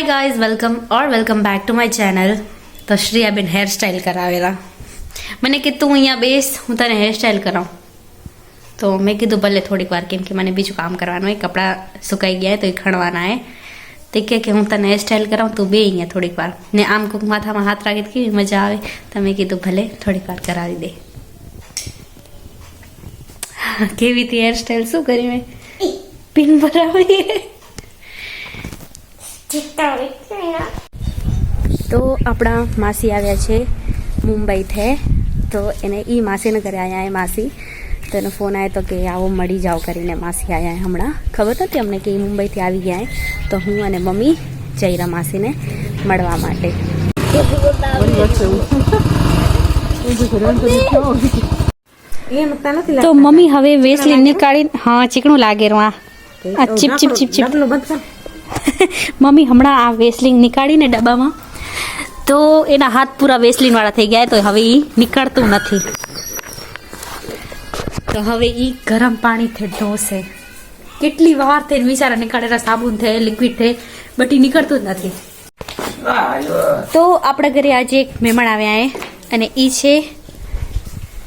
Hi guys welcome or welcome back to my channel તો Shreyaben hairstyle કરાવેલા. મને કીધું અહીંયા બેસ હું તને હેરસ્ટાઈલ કરાવું. તો મેં કીધું ભલે થોડીક વાર કેમ કે મને બીજું કામ કરવાનું હોય કપડાં સુકાઈ ગયા તો એ ખણવાના હે. તે કહે કે હું તને હેરસ્ટાઈલ કરાવું તું બે અહીંયા થોડીક વાર. ને આમ કોક માથામાં હાથ રાખી કેવી મજા આવે. તો મેં કીધું ભલે થોડીક વાર કરાવી દે. કેવી હતી હેરસ્ટાઈલ શું કરી મેં? પિન ભરાવી. તો આપણા માસી આવ્યા છે મુંબઈ થે તો એને એ માસીને ઘરે આવ્યા એ માસી. તો એનો ફોન આવ્યો તો કે આવો મળી જાઓ કરીને માસી આવ્યા હમણાં. ખબર નથી અમને કે એ મુંબઈથી આવી ગયા તો હું અને મમ્મી જઈ રહ્યા માસીને મળવા માટે. તો મમ્મી હવે વેસલીન નીકાળી હા ચીકણું લાગે રહ્યું આ આ ચીપ ચીપ ચીપ ચીપ. મમ્મી, હમણાં આ વેસલિંગ નીકાળીને ડબ્બામાં. તો એના હાથ પૂરા વેસલિન વાળા થઈ ગયા તો હવે એ નીકળતું નથી. તો હવે એ ગરમ પાણીથી ઢોસે. કેટલી વાર થઈને વિચારા નીકાળેલા સાબુન છે લિક્વિડ થાય બટ એ નીકળતું જ નથી. તો આપણા ઘરે આજે એક મહેમાન આવ્યા એ અને એ છે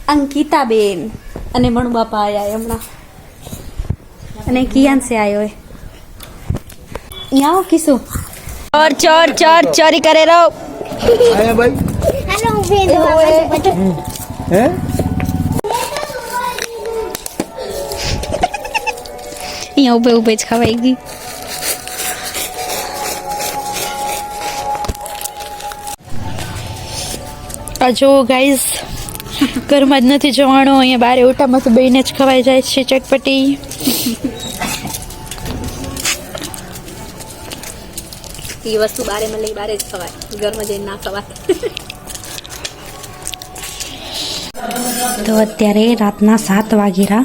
અંકિતાબેન. અને મણુ બાપા આવ્યા હમણાં. અને કિયાનસે આવ્યો છે. यहाँ आओ किसु चोर चोर चोर चोरी करे रहो આયા ભાઈ હાલો હું બેન દોવા પાસે હે અહીંયા ઉભે ઉભે જ ખવાઈ ગઈ આ જો ગાઈઝ ઘરમાં જ નથી જવાનું અહીંયા બારે ઓટામાં તો બેને જ ખવાઈ જાય છે ચટપટી એ વસ્તુ બારે મળે બારે જ ખવાય. ઘરમાં જઈને ના ખવાય. તો અત્યારે રાતના સાત વાગેરા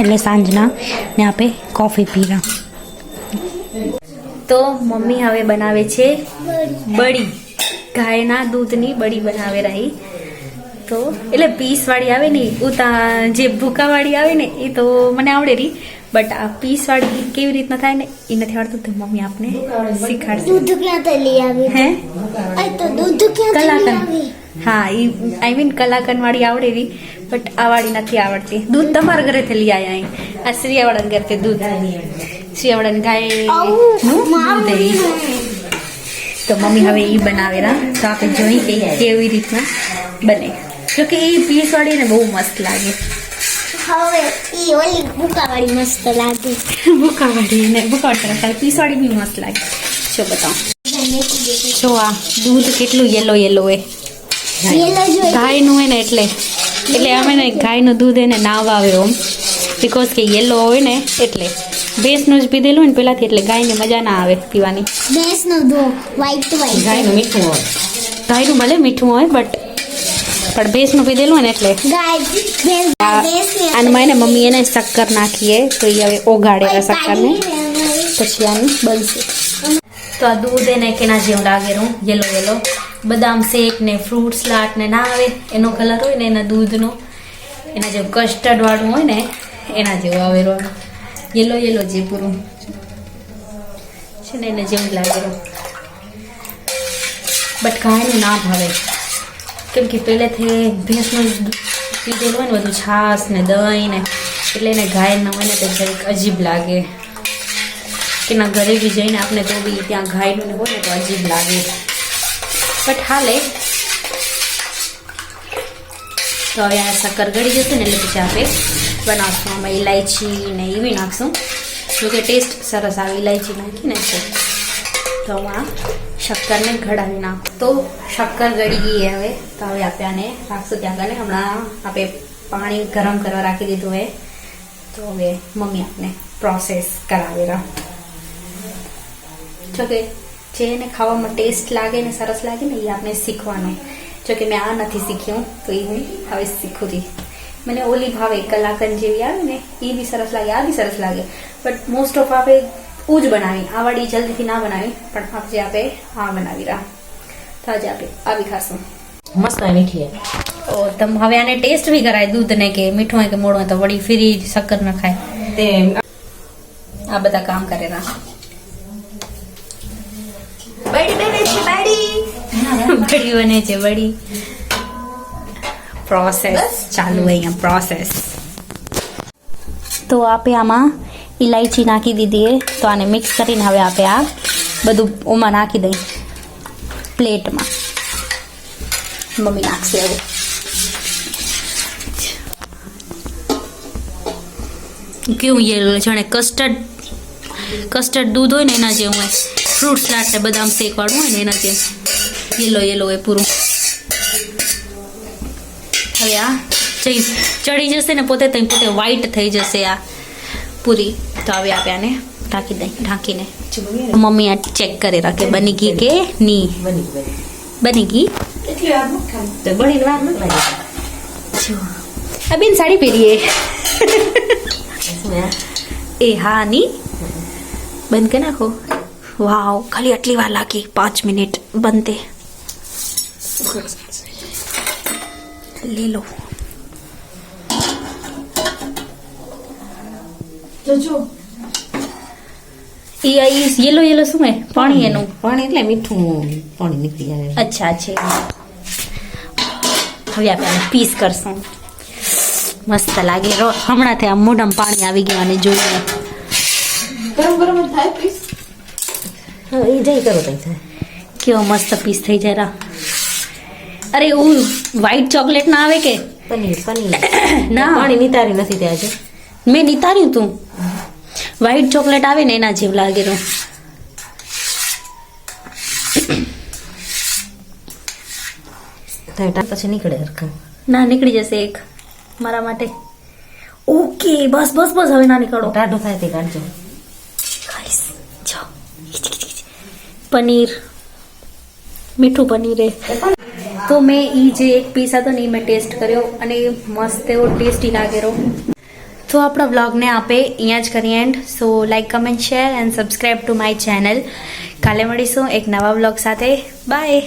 એટલે સાંજના ને આપણે કોફી પીરા તો મમ્મી હવે બનાવે છે બળી ગાયના દૂધની બળી બનાવે રહી. તો એટલે પીસ વાળી આવે ને ઉતા જે ભૂકા વાળી આવે ને એ તો મને આવડે રહી. બટ આ પીસ વાળી કેવી રીતના થાય ને એ નથી આવડતું તો મમ્મી આપને શીખાડશે દૂધ ક્યાંથી લઈ આવી? હે? આ તો દૂધ ક્યાંથી લઈ કલાકન. આવી? હા એ આઈ મીન કલાકન વાળી આવડે રહી બટ આ વાળી નથી આવડતી. દૂધ તમારા ઘરેથી લઈ આવ્યા અહીં આ શ્રીયાવાળા ઘરેથી દૂધ. શ્રીયાવાળા ગાયનું દૂધ એ. તો મમ્મી હવે એ બનાવેલા તો આપણે જોઈ કે ઈ કેવી રીતના બને. જોકે એ પીસ વાળી ને બહુ મસ્ત લાગે. હવે ઈ ઓલી બુકાવાળી મસ્ત લાગે. બુકાવાળી ને બુકાવાળી તરફ પીસવાળી બી મસ્ત લાગે. જો બતાવો. જો આ દૂધ કેટલું યલો યલો હોય. ગાયનું હોય ને એટલે. એટલે અમે ને ગાયનું દૂધ એને નાવા આવ્યો ઓમ. બિકોઝ કે યલો હોય ને એટલે. ભેંસનું જ પીધેલું હોય ને પહેલાંથી એટલે ગાયને મજા ના આવે પીવાની. ભેંસ દૂધ વ્હાઈટ વ્હાઈટ ગાયનું મીઠું હોય. ગાયનું ભલે મીઠું હોય બટ પણ ભેંસનું પીધેલું હોય ને એટલે. આનમાં એને મમ્મી એને શક્કર નાખીએ તો એ હવે ઓગાડેલા શક્કરને. પછી આનું બનશે. તો આ દૂધ એને કેના જેવું લાગેલું યલો યલો બદામ શેક ને ફ્રૂટ સલાડ ને ના આવે એનો કલર હોય ને એના દૂધનો. એના જેવું કસ્ટર્ડ વાળું હોય ને એના જેવું આવેલું યલો યલો જે પૂરું છે ને એને જેવું લાગેલું બટ ગાયનું ના ભાવે કેમ કે પહેલેથી ભેંસનું પીધેલું હોય ને બધું છાશ ને દહીં ને એટલે એને ગાય ન હોય ને તો જરીક અજીબ લાગે. કે ના ઘરે બી જઈને આપણે તો બી ત્યાં ગાયનું હોય ને તો અજીબ લાગે. બટ હાલે. તો હવે આ શક્કર ગળી જશે ને એટલે પછી આપણે બનાવશું આમાં ઇલાયચી ને એવી નાખશું. જોકે ટેસ્ટ સરસ આવે ઇલાયચી નાખીને છે તો આ શક્કરને ઘડાવી નાખું. તો શક્કર ગળી ગઈ હવે. તો હવે આપણે આને રાખશું. ત્યાં આગળ હમણાં આપણે પાણી ગરમ કરવા રાખી દીધું હવે તો હવે મમ્મી આપને પ્રોસેસ કરાવેલા જો કે જે એને ખાવામાં ટેસ્ટ લાગે ને સરસ લાગે ને એ આપણે શીખવાનું જો કે મેં આ નથી શીખ્યું, તો એ હું હવે શીખું હતી મને ઓલી ભાવે કલાકન જેવી આવે ને, એ બી સરસ લાગે, આ બી સરસ લાગે. બટ મોસ્ટ ઓફ આપણે જ બનાવી આ વાળી જલ્દીથી ના બનાવી પણ આજે આપણે આ બનાવી રહ્યા તો આજે આપણે આવી ખાશું મસ્ત મીઠી ઓ તમ હવે આને ટેસ્ટ બી કરાય દૂધ ને કે મીઠું હોય કે મોડું હોય તો વળી ફ્રી શક્કર ન ખાય. તે આ બધા કામ કરેલા બડી બને છે વડી પ્રોસેસ ચાલુ અહીંયા પ્રોસેસ તો આપે આમાં ઇલાયચી નાખી દીધી એ તો આને મિક્સ કરીને હવે આપે આ બધું ઓમાં નાખી દઈ. પ્લેટમાં મમ્મી નાખશે હવે. કેવું યેલો જાણે કસ્ટર્ડ કસ્ટર્ડ દૂધ હોય ને એના જેવું હોય. ફ્રૂટ સલાડ ને બદામ શેક વાળું હોય ને એના જેમ યેલો યેલો હોય પૂરું. હવે આ જઈ ચડી જશે ને પોતે તઈ પોતે વ્હાઈટ થઈ જશે આ. પૂરી. તો હવે આપણે આને ઢાંકી દઈ ઢાંકીને. મમ્મી આ ચેક કરી રાખે બની ગઈ કે ની? બની ગઈ. તો બળીને વાર નથી લાગી. જો. આ બેન સાડી પહેરીએ. શું યાર? એ હા ની? બંધ કરી નાખો. વાવ ખાલી આટલી વાર લાગી. પાંચ મિનિટ. બનતે લે લો. ઈ આ ઈ યેલો યેલો શું હે? પાણી એનું? પાણી એટલે મીઠું પાણી નીકળી આવે. અચ્છા છે. હવે આપણે પીસ કરશું. મસ્ત લાગે. રો હમણાંથી આમ મોઢામાં પાણી આવી ગયું અને જોઈએ ગરમ ગરમ થાય પીસ હા એ જઈ કરો તઈ થાય. કેવો મસ્ત પીસ થઈ જાય રા. અરે એવું વ્હાઈટ ચોકલેટ ના આવે કે? પનીર પનીર. ના. પાણી નિતારી નથી ત્યાં છે મેં નિતાર્યું તું. વ્હાઈટ ચોકલેટ આવે ને એના જેવ લાગે તો. પછી નીકળે ના નીકળી જશે એક. મારા માટે. ઓકે બસ બસ બસ હવે ના નીકળો. ટાઢું થાય તે કાઢજો. ખાઈશ જાઓ પનીર. મીઠું પનીર એ. તો મેં એ જે એક પીસ હતો ને એ મેં ટેસ્ટ કર્યો અને મસ્ત એવો ટેસ્ટી લાગેલો તો આપણા વ્લોગને આપે અહીંયા જ કરીએ and so like comment share and subscribe to my channel કાલે મળીશું એક નવા વ્લોગ સાથે. બાય